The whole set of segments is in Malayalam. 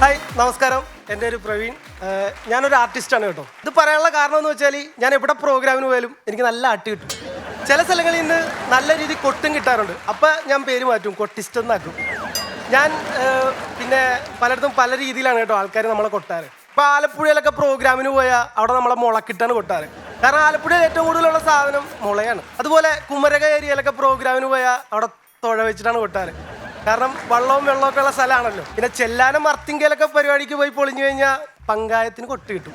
ഹായ് നമസ്കാരം. എന്റെ ഒരു പ്രവീൺ. ഞാനൊരു ആർട്ടിസ്റ്റാണ് കേട്ടോ. ഇത് പറയാനുള്ള കാരണം എന്ന് വെച്ചാൽ ഞാൻ എവിടെ പ്രോഗ്രാമിന് പോയാലും എനിക്ക് നല്ല ആട്ടി കിട്ടും. ചില സ്ഥലങ്ങളിൽ നിന്ന് നല്ല രീതിയിൽ കൊട്ടും കിട്ടാറുണ്ട്. അപ്പം ഞാൻ പേര് മാറ്റും കൊട്ടിസ്റ്റ് എന്നാക്കും. ഞാൻ പിന്നെ പലയിടത്തും പല രീതിയിലാണ് കേട്ടോ ആൾക്കാർ നമ്മളെ കൊട്ടാറ്. ഇപ്പം ആലപ്പുഴയിലൊക്കെ പ്രോഗ്രാമിന് പോയാൽ അവിടെ നമ്മളെ മുളക്കിട്ടാണ് കൊട്ടാറ്. കാരണം ആലപ്പുഴയിൽ ഏറ്റവും കൂടുതലുള്ള സാധനം മുളയാണ്. അതുപോലെ കുമരക ഏരിയയിലൊക്കെ പ്രോഗ്രാമിന് പോയാൽ അവിടെ തുഴ വെച്ചിട്ടാണ് കൊട്ടാറ്. കാരണം വള്ളവും വെള്ളമൊക്കെ ഉള്ള സ്ഥലമാണല്ലോ. പിന്നെ ചെല്ലാനും മർത്തിങ്കയിലൊക്കെ പരിപാടിക്ക് പോയി പൊളിഞ്ഞു കഴിഞ്ഞാൽ പങ്കായത്തിന് കൊട്ട് കിട്ടും.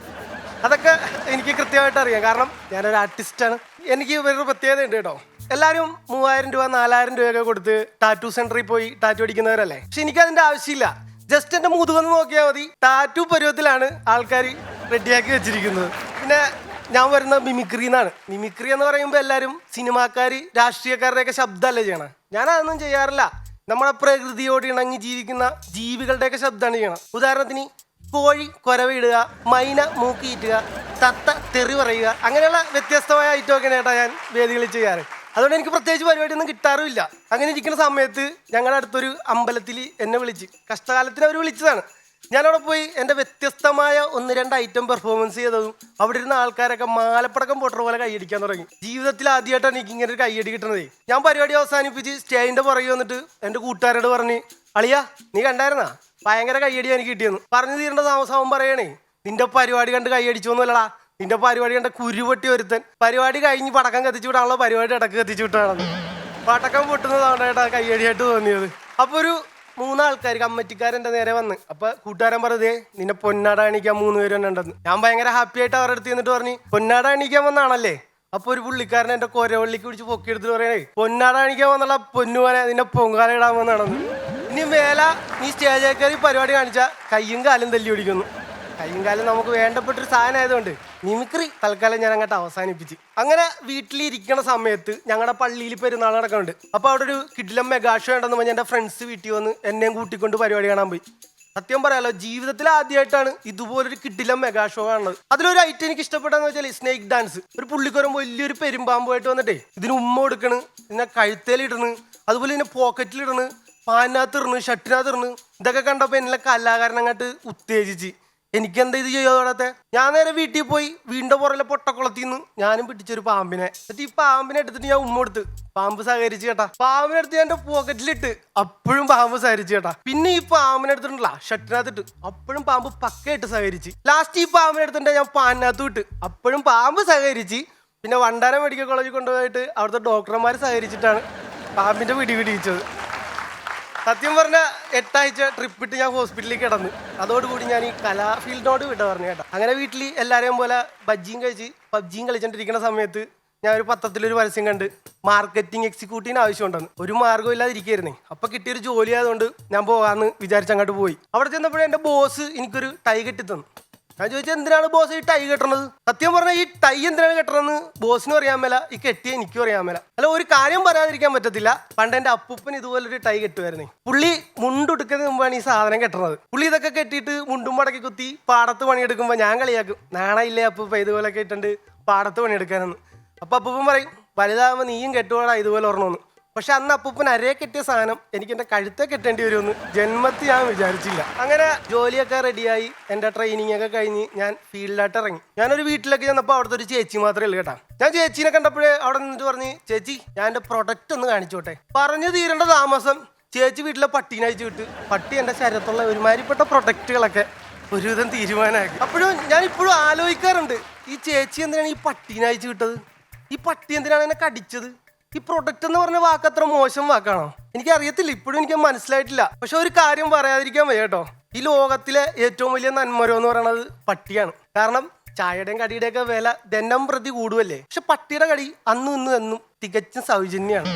അതൊക്കെ എനിക്ക് കൃത്യമായിട്ട് അറിയാം. കാരണം ഞാനൊരു ആർട്ടിസ്റ്റാണ്. എനിക്ക് വേറൊരു പ്രത്യേകത ഉണ്ട് കേട്ടോ. എല്ലാവരും മൂവായിരം രൂപ നാലായിരം രൂപയൊക്കെ കൊടുത്ത് ടാറ്റു സെന്ററിൽ പോയി ടാറ്റു അടിക്കുന്നവരല്ലേ? പക്ഷെ എനിക്ക് ആവശ്യമില്ല. ജസ്റ്റ് എന്റെ മുതുകൊന്ന് നോക്കിയാൽ മതി. ടാറ്റു പരുവത്തിലാണ് ആൾക്കാർ റെഡിയാക്കി വെച്ചിരിക്കുന്നത്. പിന്നെ ഞാൻ വരുന്ന മിമിക്രി എന്നാണ്. മിമിക്രി എന്ന് പറയുമ്പോൾ എല്ലാവരും സിനിമാക്കാർ രാഷ്ട്രീയക്കാരുടെയൊക്കെ ശബ്ദമല്ലേ ചെയ്യണം? ഞാൻ അതൊന്നും ചെയ്യാറില്ല. നമ്മുടെ പ്രകൃതിയോട് ഇണങ്ങി ജീവിക്കുന്ന ജീവികളുടെയൊക്കെ ശബ്ദമാണ് ചെയ്യണം ഉദാഹരണത്തിന് കോഴി കൊരവിടുക മൈന മൂക്കിയിട്ടുക തത്ത തെറി പറയുക അങ്ങനെയുള്ള വ്യത്യസ്തമായ ഐറ്റമൊക്കെയാണ് കേട്ടോ ഞാൻ വേദികളിൽ ചെയ്യാറ്. അതുകൊണ്ട് എനിക്ക് പ്രത്യേകിച്ച് പരിപാടിയൊന്നും കിട്ടാറുമില്ല. അങ്ങനെ ഇരിക്കുന്ന സമയത്ത് ഞങ്ങളുടെ അടുത്തൊരു അമ്പലത്തിൽ എന്നെ വിളിച്ച് കഷ്ടകാലത്തിന് അവർ വിളിച്ചതാണ്. ഞാനവിടെ പോയി എന്റെ വ്യത്യസ്തമായ ഒന്ന് രണ്ട് ഐറ്റം പെർഫോമൻസ് ചെയ്തതും അവിടെ ഇരുന്ന ആൾക്കാരൊക്കെ മാലപ്പടക്കം പൊട്ടർ പോലെ കൈയടിക്കാൻ തുടങ്ങി. ജീവിതത്തിൽ ആദ്യമായിട്ടാണ് എനിക്ക് ഇങ്ങനെ ഒരു കൈയടി കിട്ടുന്നത് ഞാൻ പരിപാടി അവസാനിപ്പിച്ച് സ്റ്റേജിന്റെ പുറകെ വന്നിട്ട് എന്റെ കൂട്ടുകാരോട് പറഞ്ഞ് അളിയ നീ കണ്ടായിരുന്നാ? ഭയങ്കര കൈയടി എനിക്ക് കിട്ടിയെന്ന്. പറഞ്ഞു തീരേണ്ട താമസം പറയണേ നിന്റെ പരിപാടി കണ്ട് കൈയടിച്ചൊന്നുമല്ലടാ നിന്റെ പരിപാടി കണ്ട കുരുപൊട്ടി ഒരുത്തൻ. പരിപാടി കഴിഞ്ഞ് പടക്കം കത്തിച്ചു വിടാനുള്ള പരിപാടി ഇടയ്ക്ക് കത്തിച്ചു വിട്ടാണെന്ന് പടക്കം പൊട്ടുന്നതാണ് ഏട്ടാ കയ്യടിയായിട്ട് തോന്നിയത്. അപ്പോൾ ഒരു മൂന്നാൾക്കാർ കമ്മറ്റിക്കാരെന്റെ നേരെ വന്ന്. അപ്പൊ കൂട്ടുകാരൻ പറഞ്ഞതേ നിന്നെ പൊന്നാട അണിക്കാൻ മൂന്ന് പേര് തന്നെ ഉണ്ടെന്ന്. ഞാൻ ഭയങ്കര ഹാപ്പി ആയിട്ട് അവരുടെ അടുത്ത് നിന്നിട്ട് പറഞ്ഞു പൊന്നാട അണിക്കാൻ വന്നാണല്ലേ? അപ്പൊ ഒരു പുള്ളിക്കാരൻ എന്റെ കൊരവള്ളിക്ക് പിടിച്ച് പൊക്കിയെടുത്തിട്ട് പറയണേ പൊന്നാട അണിക്കാൻ വന്നുള്ള പൊന്നുപോലെ നിന്നെ പൊങ്കാല ഇടാൻ വന്നാണെന്ന്. ഇനി വേല നീ സ്റ്റേജിൽ കയറി പരിപാടി കാണിച്ചാൽ കയ്യും കാലും തല്ലി പിടിക്കുന്നു കയ്യും കാലം നമുക്ക് വേണ്ടപ്പെട്ടൊരു സാധനം ആയതുകൊണ്ട് മിമിക്രി തൽക്കാലം ഞാൻ അങ്ങോട്ട് അവസാനിപ്പിച്ച്. അങ്ങനെ വീട്ടിലിരിക്കണ സമയത്ത് ഞങ്ങളുടെ പള്ളിയിൽ പെരുന്നാൾ നടക്കുന്നുണ്ട് അപ്പൊ അവിടെ ഒരു കിഡിലം മെഗാ ഷോ ഉണ്ടെന്ന് പറഞ്ഞ് എന്റെ ഫ്രണ്ട്സ് വീട്ടിൽ വന്ന് എന്നെയും കൂട്ടിക്കൊണ്ട് പരിപാടി കാണാൻ പോയി. സത്യം പറയാലോ ജീവിതത്തിൽ ആദ്യമായിട്ടാണ് ഇതുപോലൊരു കിഡിലം മെഗാ ഷോ കാണുന്നത്. അതിലൊരു ഐറ്റം എനിക്ക് ഇഷ്ടപ്പെട്ടെന്ന് വെച്ചാൽ സ്നേക്ക് ഡാൻസ് ഒരു പുള്ളിക്കൊരം വലിയൊരു പെരുമ്പാമ്പുമായിട്ട് വന്നിട്ടേ ഇതിന് ഉമ്മ കൊടുക്കണ് ഇതിനെ കഴുത്തേലിടണ് അതുപോലെ ഇതിനെ പോക്കറ്റിലിടണ് പാനിനകത്ത് ഇറണ് ഷർട്ടിനകത്ത് ഇറണ് ഇതൊക്കെ കണ്ടപ്പോൾ എന്നെ കലാകാരൻ അങ്ങോട്ട് ഉത്തേജിച്ച്. എനിക്കെന്താ ഇത് ചെയ്യാതെ ഞാൻ നേരെ വീട്ടിൽ പോയി വീണ്ടും പുറകിലെ പൊട്ടക്കുളത്തിൽ നിന്ന് ഞാനും പിടിച്ചൊരു പാമ്പിനെ. എന്നിട്ട് ഈ പാമ്പിനെ എടുത്തിട്ട് ഞാൻ ഉമ്മ കൊടുത്ത് പാമ്പ് സഹകരിച്ചു കേട്ടാ. പാമ്പിനെ എടുത്ത് ഞാൻ എന്റെ പോക്കറ്റിലിട്ട് അപ്പോഴും പാമ്പ് സഹകരിച്ചു കേട്ടാ. പിന്നെ ഈ പാമ്പിനെ എടുത്തിട്ടുണ്ടല്ല ഷട്ടിനകത്തിട്ട് അപ്പോഴും പാമ്പ് പക്കയായിട്ട് സഹകരിച്ച്. ലാസ്റ്റ് ഈ പാമ്പിനെ എടുത്തിട്ട് ഞാൻ പാനിനകത്ത് വിട്ട് അപ്പോഴും പാമ്പ് സഹകരിച്ച് പിന്നെ വണ്ടാനം മെഡിക്കൽ കോളേജിൽ കൊണ്ടുപോയിട്ട് അവിടുത്തെ ഡോക്ടർമാർ സഹകരിച്ചിട്ടാണ് പാമ്പിന്റെ പിടി പിടിച്ചത് സത്യം പറഞ്ഞ എട്ടാഴ്ച ട്രിപ്പ് ഇട്ട് ഞാൻ ഹോസ്പിറ്റലിൽ കിടന്നു. അതോടുകൂടി ഞാൻ ഈ കലാ ഫീൽഡിനോട് വിട പറഞ്ഞു കേട്ടോ. അങ്ങനെ വീട്ടിൽ എല്ലാവരെയും പോലെ ബജ്ജിയും കഴിച്ച് പബ്ജിയും കളിച്ചോണ്ടിരിക്കുന്ന സമയത്ത് ഞാൻ ഒരു പത്രത്തിലൊരു പരസ്യം കണ്ട് മാർക്കറ്റിംഗ് എക്സിക്യൂട്ടീവിന് ആവശ്യമുണ്ടെന്ന് ഒരു മാർഗം ഇല്ലാതിരിക്കുകയായിരുന്നേ അപ്പൊ കിട്ടിയൊരു ജോലി ആയതുകൊണ്ട് ഞാൻ പോകാമെന്ന് വിചാരിച്ച് അങ്ങോട്ട് പോയി. അവിടെ ചെന്നപ്പോഴേ എന്റെ ബോസ് എനിക്കൊരു ടൈ കെട്ടി തന്നു. ഞാൻ ചോദിച്ചാൽ എന്തിനാണ് ബോസ് ഈ ടൈ കെട്ടണത്? സത്യം പറഞ്ഞാൽ ഈ ടൈ എന്തിനാണ് കെട്ടണമെന്ന് ബോസിനും അറിയാൻ മേല ഈ കെട്ടിയ എനിക്കും അറിയാൻ മേല. അല്ല ഒരു കാര്യം പറയാതിരിക്കാൻ പറ്റത്തില്ല. പണ്ട് എന്റെ അപ്പൂപ്പൻ ഇതുപോലൊരു ടൈ കെട്ടുമായിരുന്നേ പുള്ളി മുണ്ടുടുക്കുന്നതിന് മുമ്പാണ് ഈ സാധനം കെട്ടണത്. പുള്ളി ഇതൊക്കെ കെട്ടിയിട്ട് മുണ്ടും മടക്കി കുത്തി പാടത്ത് പണിയെടുക്കുമ്പോൾ ഞാൻ കളിയാക്കും. നാണയില്ലേ അപ്പൂപ്പ ഇതുപോലെ കെട്ടുണ്ട് പാടത്ത് പണിയെടുക്കാനെന്ന്. അപ്പൊ അപ്പൂപ്പൻ പറയും വലുതാകുമ്പോൾ നീയും കെട്ടുവാടാ ഇതുപോലെ ഒരെണ്ണമെന്ന്. പക്ഷെ അന്ന് അപ്പൂപ്പൻ അരയെ കെട്ടിയ സാധനം എനിക്ക് എന്റെ കഴുത്തെ കെട്ടേണ്ടി വരുമെന്ന് ജന്മത്തിൽ ഞാൻ വിചാരിച്ചില്ല. അങ്ങനെ ജോലിയൊക്കെ റെഡിയായി എന്റെ ട്രെയിനിങ് ഒക്കെ കഴിഞ്ഞ് ഞാൻ ഫീൽഡിലായിട്ട് ഇറങ്ങി. ഞാനൊരു വീട്ടിലൊക്കെ ചെന്നപ്പോൾ അവിടുത്തെ ഒരു ചേച്ചി മാത്രമേ ഉള്ളൂ കേട്ടാ. ഞാൻ ചേച്ചീനെ കണ്ടപ്പോഴേ അവിടെ നിന്നിട്ട് പറഞ്ഞ് ചേച്ചി ഞാൻ എന്റെ പ്രൊഡക്റ്റ് ഒന്ന് കാണിച്ചോട്ടെ. പറഞ്ഞു തീരേണ്ട താമസം ചേച്ചി വീട്ടിലെ പട്ടീനെ അയച്ചു വിട്ട്. പട്ടി എന്റെ ശരീരത്തുള്ള ഒരുമാതിരിപ്പെട്ട പ്രൊഡക്റ്റുകളൊക്കെ ഒരുവിധം തീരുമാനമാക്കി. അപ്പോഴും ഞാൻ ഇപ്പോഴും ആലോചിക്കാറുണ്ട് ഈ ചേച്ചി എന്തിനാണ് ഈ പട്ടീനെ അയച്ചു വിട്ടത്? ഈ പട്ടി എന്തിനാണ് എന്നെ കടിച്ചത്? ഈ പ്രൊഡക്റ്റ് എന്ന് പറഞ്ഞ വാക്ക് അത്ര മോശം വാക്കാണോ? എനിക്ക് അറിയത്തില്ല ഇപ്പോഴും എനിക്ക് മനസ്സിലായിട്ടില്ല. പക്ഷെ ഒരു കാര്യം പറയാതിരിക്കാൻ വയ്യ കേട്ടോ. ഈ ലോകത്തിലെ ഏറ്റവും വലിയ നന്മരം എന്ന് പറയുന്നത് പട്ടിയാണ്. കാരണം ചായയുടെയും കടിയുടെയും ഒക്കെ വില ദന്നം പ്രതി കൂടുമല്ലേ പക്ഷെ പട്ടിയുടെ കടി അന്നും ഇന്നും എന്നും തികച്ചും സൗജന്യമാണ്.